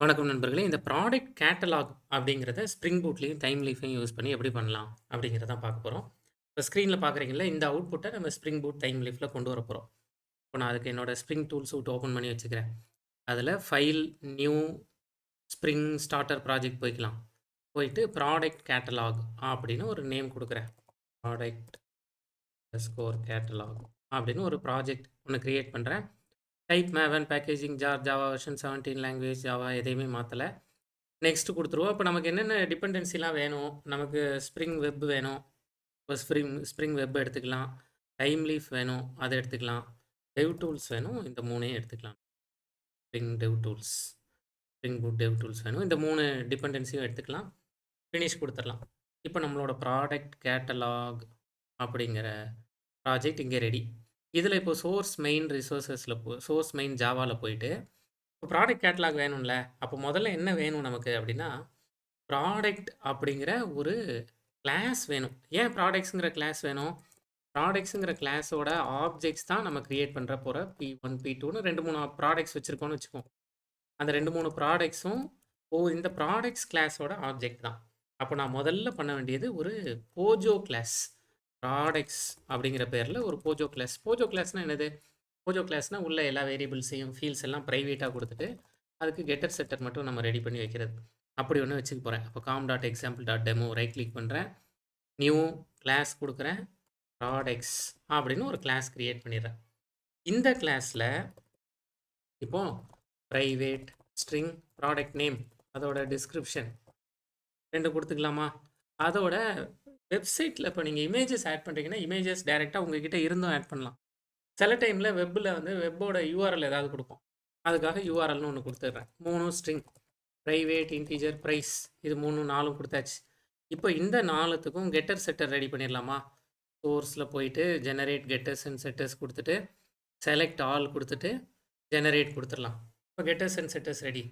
வணக்கம் நண்பர்களே. இந்த ப்ராடக்ட் கேட்டலாக் அப்படிங்கிறத ஸ்ப்ரிங் பூட்லேயும் டைம் லீஃபையும் யூஸ் பண்ணி எப்படி பண்ணலாம்? அப்படிங்கிறத பார்க்க போகிறோம் இப்போ ஸ்க்ரீனில் பார்க்குறீங்களா இந்த அவுட்புட்டை நம்ம ஸ்ப்ரிங் பூட் டைம் லீஃப்ல கொண்டு வர போகிறோம் இப்போ நான் அதுக்கு என்னோட ஸ்ப்ரிங் டூல் சூட் ஓப்பன் பண்ணி வச்சுக்கிறேன். அதில் file, new, Spring starter project போய்க்கலாம். போயிட்டு ப்ராடக்ட் கேட்டலாக் அப்படின்னு ஒரு நேம் கொடுக்குறேன் ப்ராடக்ட் ஸ்கோர் கேட்டலாக் அப்படின்னு ஒரு ப்ராஜெக்ட் ஒன்று கிரியேட் பண்ணுறேன் type Maven, packaging, jar, Java version 17 language, Java எதையுமே மாற்றலை நெக்ஸ்ட் கொடுத்துருவோம் அப்போ நமக்கு என்னென்ன டிபெண்டன்சிலாம் வேணும்? நமக்கு ஸ்ப்ரிங் வெப் வேணும். இப்போ ஸ்ப்ரிங் ஸ்ப்ரிங் வெப் எடுத்துக்கலாம். டைம் லீஃப் வேணும். அதை எடுத்துக்கலாம். டெவ் டூல்ஸ் வேணும். இந்த மூணையும் எடுத்துக்கலாம். Spring dev tools, Spring Boot dev tools வேணும். இந்த மூணு டிபெண்டன்சியும் எடுத்துக்கலாம். ஃபினிஷ் கொடுத்துடலாம் இப்போ நம்மளோட ப்ராடக்ட் கேட்டலாக் அப்படிங்கிற ப்ராஜெக்ட் இங்கே ரெடி. இதில் இப்போ சோர்ஸ் மெயின் ரிசோர்ஸஸில் போ சோர்ஸ் மெயின் ஜாவாவில் போயிட்டு, இப்போ ப்ராடக்ட் கேட்டலாக் வேணும்ல. அப்போ முதல்ல என்ன வேணும் நமக்கு அப்படின்னா, ப்ராடக்ட் அப்படிங்கிற ஒரு கிளாஸ் வேணும். ஏன் ப்ராடக்ட்ஸுங்கிற கிளாஸ் வேணும்? ப்ராடக்ட்ஸுங்கிற கிளாஸோட ஆப்ஜெக்ட்ஸ் தான் நம்ம க்ரியேட் பண்ணுற போகிற பி ஒன் பி டூன்னு ரெண்டு மூணு ப்ராடக்ட்ஸ் வச்சுருக்கோன்னு வச்சுக்கோம் அந்த 2, 3 ப்ராடக்ட்ஸும் ஓ இந்த ப்ராடக்ட்ஸ் கிளாஸோட ஆப்ஜெக்ட் தான். அப்போ நான் முதல்ல பண்ண வேண்டியது ஒரு போஜோ கிளாஸ். ப்ராடக்ட்ஸ் அப்படிங்கிற பேரில் ஒரு போஜோ கிளாஸ். போஜோ கிளாஸ்னால் என்னது? போஜோ கிளாஸ்னால் உள்ள எல்லா வேரியபிள்ஸையும், ஃபீல்ஸ் எல்லாம் ப்ரைவேட்டாக கொடுத்துட்டு அதுக்கு கெட்டர், செட்டர் மட்டும் நம்ம ரெடி பண்ணி வைக்கிறது. அப்படி ஒன்று வச்சுக்க போகிறேன் அப்போ com dot example dot demo right click பண்ணுறேன் நியூ கிளாஸ் கொடுக்குறேன் ப்ராடக்ட்ஸ் அப்படின்னு ஒரு கிளாஸ் க்ரியேட் பண்ணிடுறேன். இந்த கிளாஸில் இப்போ ப்ரைவேட் ஸ்ட்ரிங், ப்ராடக்ட் நேம் அதோட டிஸ்கிரிப்ஷன் ரெண்டு கொடுத்துக்கலாமா அதோட வெப்சைட்டில் இப்போ நீங்கள் இமேஜஸ் ஆட் பண்ணுறீங்கன்னா இமேஜஸ் டைரக்ட்டா உங்ககிட்ட இருந்தும் ஆட் பண்ணலாம். சில டைமில் வெப்பில் வந்து வெப்போட யூஆர்எல் ஏதாவது கொடுப்போம் அதுக்காக யூஆர்எல்னு ஒன்று கொடுத்துட்றேன் மூணும் ஸ்ட்ரிங். ப்ரைவேட் இன்டீஜர் ப்ரைஸ் இது மூணும் நாலும் கொடுத்தாச்சு இப்போ இந்த நாலுத்துக்கும் கெட்டர், செட்டர் ரெடி பண்ணிடலாமா? சோர்ஸில் போயிட்டு ஜெனரேட் கெட்டர்ஸ் அண்ட் செட்டர்ஸ் கொடுத்துட்டு செலக்ட் ஆல் கொடுத்துட்டு ஜெனரேட் கொடுத்துடலாம் இப்போ கெட்டர்ஸ் அண்ட் செட்டர்ஸ் ரெடி.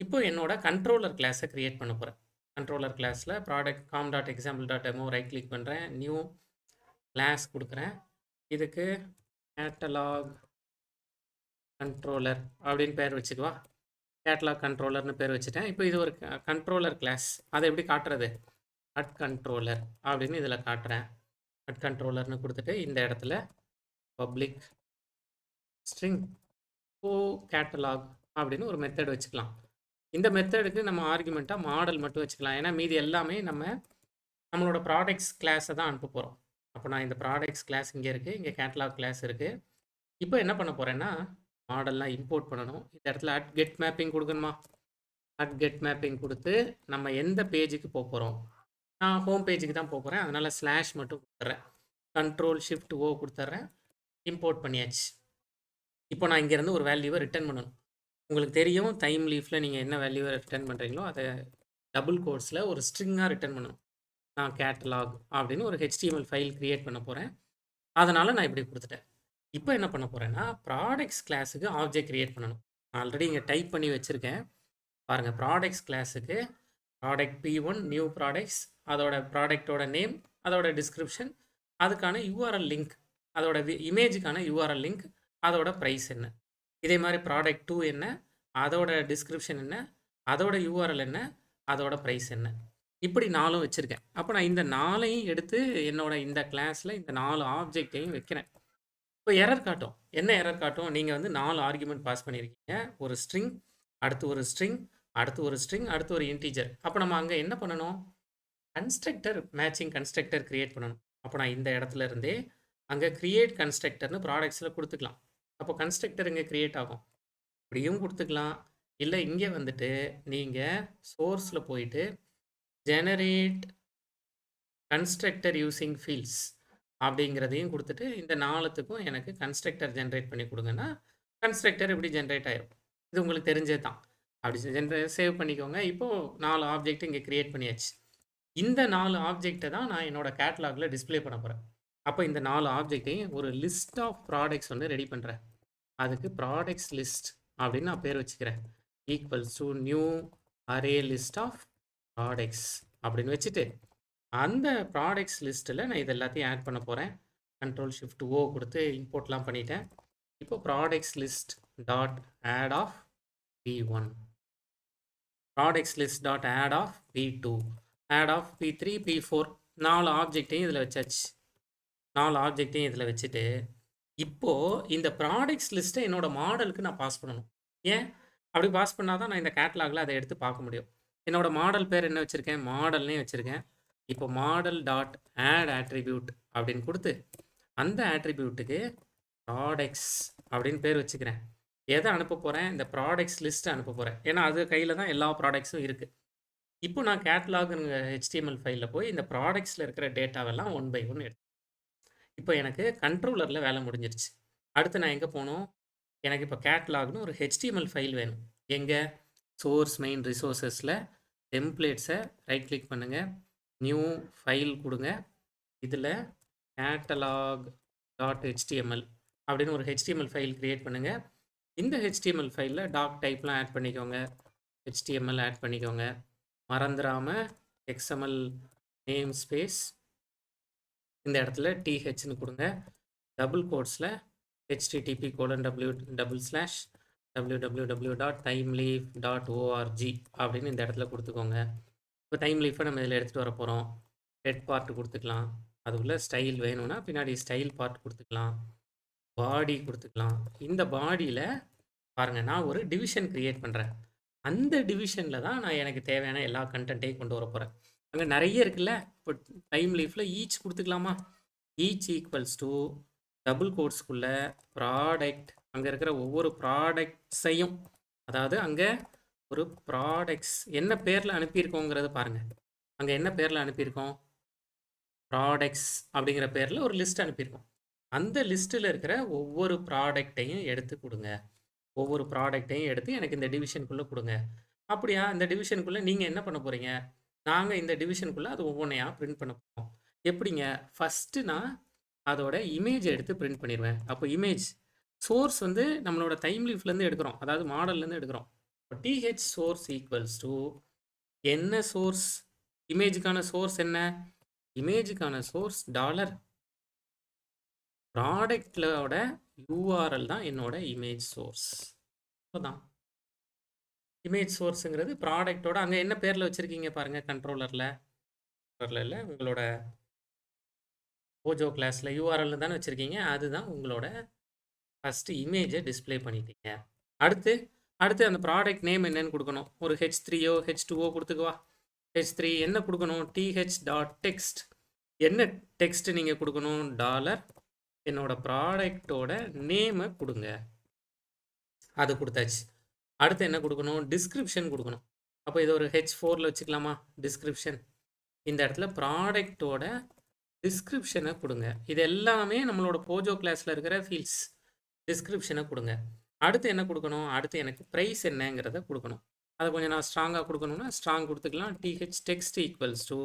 இப்போ என்னோட கண்ட்ரோலர் கிளாஸை க்ரியேட் பண்ண போகிறேன் கண்ட்ரோலர் கிளாஸில் ப்ராடக்ட் com.example.demo ரைட் கிளிக் பண்ணுறேன் நியூ கிளாஸ் கொடுக்குறேன் இதுக்கு கேட்டலாக் கண்ட்ரோலர் அப்படின்னு பேர் வச்சுக்குவா கேட்டலாக் கண்ட்ரோலர்னு பேர் வச்சுட்டேன். இப்போ இது ஒரு கண்ட்ரோலர் கிளாஸ். அதை எப்படி காட்டுறது? அட் கண்ட்ரோலர் அப்படின்னு இதில் காட்டுறேன். அட் கண்ட்ரோலர்னு கொடுத்துட்டு இந்த இடத்துல பப்ளிக் ஸ்ட்ரிங் ஓ கேட்டலாக் அப்படின்னு ஒரு மெத்தட் வச்சுக்கலாம். இந்த மெத்தடுக்கு நம்ம ஆர்குமெண்ட்டாக மாடல் மட்டும் வச்சுக்கலாம். ஏன்னா மீதி எல்லாமே நம்ம நம்மளோட ப்ராடக்ட்ஸ் கிளாஸை தான் அனுப்ப போகிறோம் அப்போ நான் இந்த ப்ராடக்ட்ஸ் கிளாஸ் இங்கே இருக்குது இங்கே கேட்டலாக் கிளாஸ் இருக்குது இப்போ என்ன பண்ண போகிறேன்னா மாடல்லாம் இம்போர்ட் பண்ணணும். இந்த இடத்துல அட் கெட் மேப்பிங் கொடுக்கணுமா அட் கெட் மேப்பிங் கொடுத்து நம்ம எந்த பேஜுக்கு போக போகிறோம் நான் ஹோம் பேஜுக்கு தான் போக போகிறேன் அதனால் ஸ்லாஷ் மட்டும் கொடுத்துட்றேன் கண்ட்ரோல் ஷிஃப்ட் ஓ கொடுத்துட்றேன் இம்போர்ட் பண்ணியாச்சு. இப்போ நான் இங்கேருந்து ஒரு வேல்யூவை ரிட்டர்ன் பண்ணணும். உங்களுக்கு தெரியும் டைம் லீஃப்ல நீங்க என்ன வேல்யூவை ரிட்டர்ன் பண்றீங்களோ, அதை டபுள் கோட்ஸில் ஒரு ஸ்ட்ரிங்காக ரிட்டர்ன் பண்ணணும். நான் கேட்டலாக் அப்படின்னு ஒரு ஹெச்டிஎம்எல் ஃபைல் கிரியேட் பண்ண போறேன். அதனால நான் இப்படி கொடுத்துட்டேன் இப்போ என்ன பண்ண போறேன்னா, ப்ராடக்ட்ஸ் கிளாஸுக்கு ஆப்ஜெக்ட் கிரியேட் பண்ணணும். நான் ஆல்ரெடி இங்கே டைப் பண்ணி வச்சுருக்கேன் பாருங்கள் ப்ராடக்ட்ஸ் கிளாஸுக்கு product P one new products அதோட ப்ராடக்டோட நேம், அதோட டிஸ்கிரிப்ஷன், அதுக்கான யூஆர்எல் லிங்க், அதோட வி இமேஜுக்கான யூஆர்எல் லிங்க், அதோட ப்ரைஸ் என்ன? இதே மாதிரி ப்ராடக்ட் டூ என்ன? அதோட டிஸ்கிரிப்ஷன் என்ன? அதோட யூஆர்எல் என்ன? அதோட ப்ரைஸ் என்ன? இப்படி நாலும் வச்சுருக்கேன் அப்போ நான் இந்த நாளையும் எடுத்து என்னோட இந்த கிளாஸில் இந்த நாலு ஆப்ஜெக்டையும் வைக்கிறேன். இப்போ எரர் காட்டும். என்ன எரர் காட்டும்? நீங்கள் வந்து நாலு ஆர்குமெண்ட் பாஸ் பண்ணியிருக்கீங்க. ஒரு ஸ்ட்ரிங், அடுத்து ஒரு ஸ்ட்ரிங், அடுத்து ஒரு ஸ்ட்ரிங், அடுத்து ஒரு இன்டீஜர் அப்போ நம்ம அங்கே என்ன பண்ணணும்? கன்ஸ்ட்ரக்டர் மேட்சிங் கன்ஸ்ட்ரக்டர் க்ரியேட் பண்ணணும். அப்போ நான் இந்த இடத்துல இருந்தே அங்கே க்ரியேட் கன்ஸ்ட்ரக்டர்னு ப்ராடக்ட்ஸில் கொடுத்துக்கலாம் அப்போ கன்ஸ்ட்ரக்டர் இங்கே க்ரியேட் ஆகும். இப்படியும் கொடுத்துக்கலாம் இல்லை இங்கே வந்துட்டு நீங்கள் சோர்ஸில் போயிட்டு ஜெனரேட் கன்ஸ்ட்ரக்டர் யூஸிங் ஃபீல்ட்ஸ் அப்படிங்கிறதையும் கொடுத்துட்டு இந்த நாளத்துக்கும் எனக்கு கன்ஸ்ட்ரக்டர் ஜென்ரேட் பண்ணி கொடுங்கன்னா கன்ஸ்ட்ரக்டர் இப்படி ஜென்ரேட் ஆயிடும் இது உங்களுக்கு தெரிஞ்சது தான். அப்படி ஜென்ரே சேவ் பண்ணிக்கோங்க. இப்போ 4 ஆப்ஜெக்ட் இங்கே கிரியேட் பண்ணியாச்சு. இந்த நாலு ஆப்ஜெக்டை தான் நான் என்னோடய கேட்லாகில் டிஸ்ப்ளே பண்ண போகிறேன் அப்போ இந்த நாலு ஆப்ஜெக்ட்டையும் ஒரு லிஸ்ட் ஆஃப் ப்ராடக்ட்ஸ் வந்து ரெடி பண்ணுறேன் அதுக்கு ப்ராடக்ட்ஸ் லிஸ்ட் அப்படின்னு நான் பேர் வச்சுக்கிறேன். Equals to new array list of products அப்படின்னு வச்சுட்டு, அந்த ப்ராடக்ட்ஸ் லிஸ்ட்டில் நான் இது எல்லாத்தையும் ஆட் பண்ண போகிறேன் கண்ட்ரோல் ஷிஃப்ட் ஓ கொடுத்து இம்போர்ட்லாம் பண்ணிட்டேன். இப்போ products list dot add of P one products list dot add of P two add of P three P four நாலு ஆப்ஜெக்டையும் இதில் வச்சாச்சு நாலு ஆப்ஜெக்டையும் இதில் வச்சுட்டு இப்போது இந்த ப்ராடக்ட்ஸ் லிஸ்ட்டை என்னோட மாடலுக்கு நான் பாஸ் பண்ணணும். ஏன்? அப்படி பாஸ் பண்ணால் தான் நான் இந்த கேட்லாகில் அதை எடுத்து பார்க்க முடியும். என்னோடய மாடல் பேர் என்ன வச்சுருக்கேன்? மாடல்னே வச்சுருக்கேன். இப்போ மாடல் டாட் ஆட் ஆட்ரிபியூட் அப்படின்னு கொடுத்து அந்த ஆட்ரிபியூட்டுக்கு ப்ராடக்ட்ஸ் அப்படின்னு பேர் வச்சுக்கிறேன். எதை அனுப்ப போகிறேன் இந்த ப்ராடக்ட்ஸ் லிஸ்ட்டை அனுப்ப போகிறேன் ஏன்னா அது கையில் தான் எல்லா ப்ராடக்ட்ஸும் இருக்குது இப்போ நான் கேட்லாகுங்கிற ஹெச்டிஎம்எல் ஃபைலில் போய் இந்த ப்ராடக்ட்ஸில் இருக்கிற டேட்டாவெல்லாம் ஒன் பை ஒன் எடுத்து இப்போ எனக்கு கண்ட்ரோலரில் வேலை முடிஞ்சிருச்சு. அடுத்து நான் எங்கே போகணும் எனக்கு இப்போ கேட்லாக்னு ஒரு ஹெச்டிஎம்எல் ஃபைல் வேணும். எங்கே? சோர்ஸ் மெயின் ரிசோர்ஸஸில் டெம்ப்ளேட்ஸை ரைட் கிளிக் பண்ணுங்கள் நியூ ஃபைல் கொடுங்க. இதில் கேட்டலாக் டாட் ஹெச்டிஎம்எல் அப்படின்னு ஒரு ஹெச்டிஎம்எல் ஃபைல் க்ரியேட் பண்ணுங்கள் இந்த ஹெச்டிஎம்எல் ஃபைலில் டாக் டைப்லாம் ஆட் பண்ணிக்கோங்க. ஹெச்டிஎம்எல் ஆட் பண்ணிக்கோங்க. மறந்துடாமல் எக்ஸ்எம்எல் நேம் ஸ்பேஸ் இந்த இடத்துல டிஹெச்னு கொடுங்க. Double கோட்ஸில் HTTP colon W double slash W W W dot Thymeleaf dot ORG அப்படின்னு இந்த இடத்துல கொடுத்துக்கோங்க. இப்போ டைம் லீஃபை நம்ம இதில் எடுத்துகிட்டு வர போகிறோம் ஹெட் பார்ட் கொடுத்துக்கலாம். அதுக்குள்ளே ஸ்டைல் வேணும்னா பின்னாடி ஸ்டைல் பார்ட் கொடுத்துக்கலாம். பாடி கொடுத்துக்கலாம். இந்த பாடியில் பாருங்கள் நான் ஒரு டிவிஷன் க்ரியேட் பண்ணுறேன் அந்த டிவிஷனில் தான் நான் எனக்கு தேவையான எல்லா கண்டென்ட்டையும் கொண்டு வர போகிறேன் அங்கே நிறைய இருக்குல்ல? இப்போ டைம் லீஃபில் ஈச் கொடுத்துக்கலாமா? ஈச் ஈக்குவல்ஸ் டு டபுள் கோட்ஸ்க்குள்ளே ப்ராடக்ட் அங்கே இருக்கிற ஒவ்வொரு ப்ராடக்ட்ஸையும் அதாவது அங்கே ஒரு ப்ராடக்ட்ஸ் என்ன பேரில் அனுப்பியிருக்கோங்கிறத பாருங்கள் அங்கே என்ன பேரில் அனுப்பியிருக்கோம்? ப்ராடக்ட்ஸ் அப்படிங்கிற பேரில் ஒரு லிஸ்ட் அனுப்பியிருக்கோம். அந்த லிஸ்ட்டில் இருக்கிற ஒவ்வொரு ப்ராடக்டையும் எடுத்து கொடுங்க. ஒவ்வொரு ப்ராடக்டையும் எடுத்து எனக்கு இந்த டிவிஷனுக்குள்ளே கொடுங்க. அப்படியா? இந்த டிவிஷனுக்குள்ளே நீங்கள் என்ன பண்ண போகிறீங்க நாங்கள் இந்த டிவிஷனுக்குள்ளே அது ஒவ்வொன்றையாக பிரிண்ட் பண்ண போகிறோம் எப்படிங்க? ஃபஸ்ட்டு நான் அதோட இமேஜ் எடுத்து பிரிண்ட் பண்ணிடுவேன் அப்போ இமேஜ் சோர்ஸ் வந்து நம்மளோட டைம் லீஃப்லேருந்து எடுக்கிறோம். அதாவது மாடல்லேருந்து எடுக்கிறோம். இப்போ டிஹெச் சோர்ஸ் ஈக்குவல்ஸ் டு என்ன சோர்ஸ் இமேஜுக்கான சோர்ஸ் என்ன? இமேஜுக்கான சோர்ஸ் டாலர் ப்ராடக்டோட யூஆர்எல் தான் என்னோட இமேஜ் சோர்ஸ் தான் இமேஜ் சோர்ஸுங்கிறது ப்ராடக்டோட அங்கே என்ன பேரில் வச்சுருக்கீங்க பாருங்கள் கண்ட்ரோலரில் இல்லை உங்களோட ஓஜோ கிளாஸில் யூஆர்எல் தானே வச்சுருக்கீங்க அதுதான் உங்களோட ஃபஸ்ட்டு இமேஜை டிஸ்ப்ளே பண்ணிட்டீங்க. அடுத்து அடுத்து அந்த ப்ராடக்ட் நேம் என்னன்னு கொடுக்கணும். ஒரு ஹெச் த்ரீயோ ஹெச் டூவோ கொடுத்துக்குவா ஹெச் த்ரீ என்ன கொடுக்கணும்? டிஹெச் டாட் டெக்ஸ்ட் என்ன டெக்ஸ்ட் நீங்கள் கொடுக்கணும்? டாலர் என்னோட ப்ராடக்டோட நேமை கொடுங்க. அது கொடுத்தாச்சு. அடுத்து என்ன கொடுக்கணும்? டிஸ்கிரிப்ஷன் கொடுக்கணும். அப்போ இது ஒரு ஹெச் ஃபோரில் வச்சுக்கலாமா? டிஸ்கிரிப்ஷன் இந்த இடத்துல ப்ராடக்டோட டிஸ்கிரிப்ஷனை கொடுங்க. இது எல்லாமே நம்மளோட போஜோ கிளாஸில் இருக்கிற ஃபீல்ஸ் டிஸ்கிரிப்ஷனை கொடுங்க. அடுத்து என்ன கொடுக்கணும்? அடுத்து எனக்கு ப்ரைஸ் என்னங்கிறத கொடுக்கணும். அதை கொஞ்சம் நான் ஸ்ட்ராங்காக கொடுக்கணும்னா ஸ்ட்ராங் கொடுத்துக்கலாம். டிஹெச் டெக்ஸ்ட் ஈக்குவல்ஸ் டூ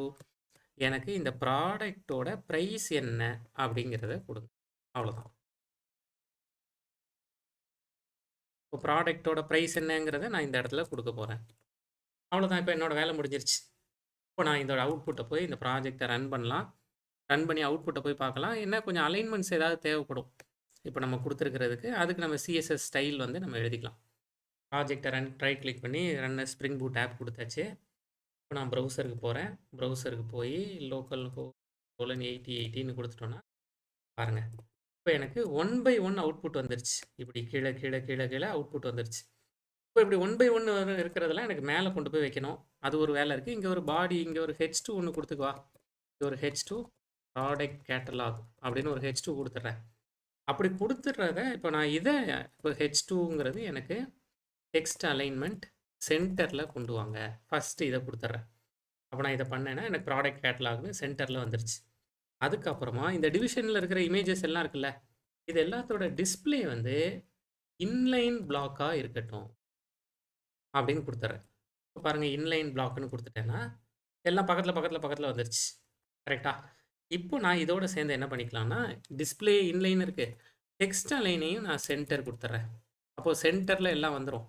எனக்கு இந்த ப்ராடக்டோட ப்ரைஸ் என்ன அப்படிங்கிறத கொடுங்க. அவ்வளோதான் இப்போ ப்ராடக்டோட ப்ரைஸ் என்னங்கிறத நான் இந்த இடத்துல கொடுக்க போகிறேன் அவ்வளோதான் இப்போ என்னோடய வேலை முடிஞ்சிருச்சு. இப்போ நான் இதோட அவுட்புட்டை போய் இந்த ப்ராஜெக்டை ரன் பண்ணலாம். ரன் பண்ணி அவுட்புட்டை போய் பார்க்கலாம். என்ன கொஞ்சம் அலைன்மெண்ட்ஸ் ஏதாவது தேவைப்படும். இப்போ நம்ம கொடுத்துருக்கிறதுக்கு அதுக்கு நம்ம சிஎஸ்எஸ் ஸ்டைல் வந்து நம்ம எழுதிக்கலாம். ப்ராஜெக்டை ரன் ரைட் கிளிக் பண்ணி ரன் ஸ்ப்ரிங் பூட் ஆப் கொடுத்தாச்சு. இப்போ நான் ப்ரௌசருக்கு போகிறேன் ப்ரௌசருக்கு போய் லோக்கல் கோலன் எயிட்டி எயிட்டின்னு கொடுத்துட்டோன்னா பாருங்கள் இப்போ எனக்கு ஒன் பை ஒன் அவுட்புட் வந்துருச்சு. இப்படி கீழே கீழே கீழே கீழே அவுட்புட் வந்துருச்சு. இப்போ இப்படி ஒன் பை ஒன்று இருக்கிறதெல்லாம் எனக்கு மேலே கொண்டு போய் வைக்கணும். அது ஒரு வேலை இருக்குது இங்கே ஒரு பாடி இங்கே ஒரு ஹெச் டூ ஒன்று கொடுத்துக்குவா இங்கே ஒரு ஹெச் டூ ப்ராடக்ட் கேட்டலாக் அப்படின்னு ஒரு ஹெச் டூ கொடுத்துட்றேன். அப்படி கொடுத்துட்றத இப்போ நான் இதை இப்போ ஹெச் டூங்கிறது எனக்கு டெக்ஸ்ட் அலைன்மெண்ட் சென்டரில் கொண்டு வாங்க. ஃபஸ்ட்டு இதை கொடுத்துட்றேன். அப்போ நான் இதை பண்ணேன்னா எனக்கு ப்ராடக்ட் கேட்டலாக்னு சென்டரில் வந்துருச்சு. அதுக்கப்புறமா இந்த டிவிஷனில் இருக்கிற இமேஜஸ் எல்லாம் இருக்குல்ல இது எல்லாத்தோட டிஸ்பிளே வந்து இன்லைன் பிளாக்காக இருக்கட்டும் அப்படின்னு கொடுத்துட்றேன் இப்போ பாருங்கள் இன்லைன் பிளாக்னு கொடுத்துட்டேன்னா எல்லாம் பக்கத்தில் பக்கத்தில் பக்கத்தில் வந்துருச்சு. கரெக்டாக இப்போ நான் இதோட சேர்ந்து என்ன பண்ணிக்கலாம்னா டிஸ்பிளே இன்லைன் இருக்குது டெக்ஸ்ட் லைனையும் நான் சென்டர் கொடுத்துட்றேன் அப்போது சென்டரில் எல்லாம் வந்துடும்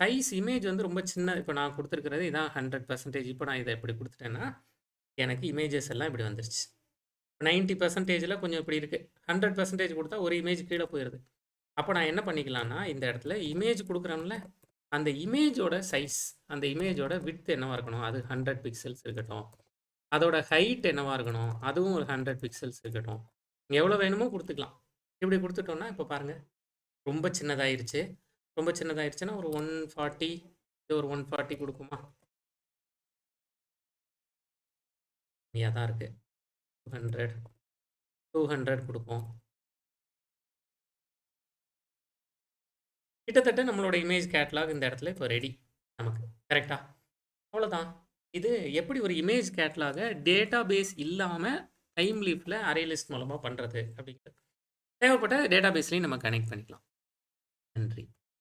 சைஸ் இமேஜ் வந்து ரொம்ப சின்ன இப்போ நான் கொடுத்துருக்கிறது இதான் ஹண்ட்ரட் பர்சன்டேஜ் இப்போ நான் இதை இப்படி கொடுத்துட்டேன்னா எனக்கு இமேஜஸ் எல்லாம் இப்படி வந்துருச்சு. நைன்ட்டி பர்சன்டேஜில் கொஞ்சம் இப்படி இருக்குது ஹண்ட்ரட் பர்சன்டேஜ் கொடுத்தா ஒரு இமேஜ் கீழே போயிடுது அப்போ நான் என்ன பண்ணிக்கலாம்னா இந்த இடத்துல இமேஜ் கொடுக்குறோம்ல அந்த இமேஜோட சைஸ் அந்த இமேஜோட வித் என்னவாக இருக்கணும்? அது ஹண்ட்ரட் பிக்சல்ஸ் இருக்கட்டும். அதோட ஹைட் என்னவாக இருக்கணும்? அதுவும் ஒரு ஹண்ட்ரட் பிக்சல்ஸ் இருக்கட்டும். எவ்வளோ வேணுமோ கொடுத்துக்கலாம். இப்படி கொடுத்துட்டோம்னா இப்போ பாருங்கள் ரொம்ப சின்னதாயிருச்சு. ரொம்ப சின்னதாயிருச்சுன்னா ஒரு ஒன் ஃபார்ட்டி இது ஒரு ஒன் ஃபார்ட்டி கொடுக்குமா? கம்மியாக தான் இருக்குது ஹண்ட்ரட் டூ ஹண்ட்ரட் கொடுப்போம். கிட்டத்தட்ட நம்மளோட இமேஜ் கேட்லாக் இந்த இடத்துல இப்போ ரெடி நமக்கு. கரெக்டா அவ்வளோதான் இது எப்படி ஒரு இமேஜ் கேட்லாகை டேட்டா பேஸ் இல்லாமல் டைம் லீஃபில் அரே லிஸ்ட் மூலமாக பண்ணுறது அப்படிங்கிறது. தேவைப்பட்ட டேட்டா பேஸ்லேயும் நம்ம கனெக்ட் பண்ணிக்கலாம். நன்றி.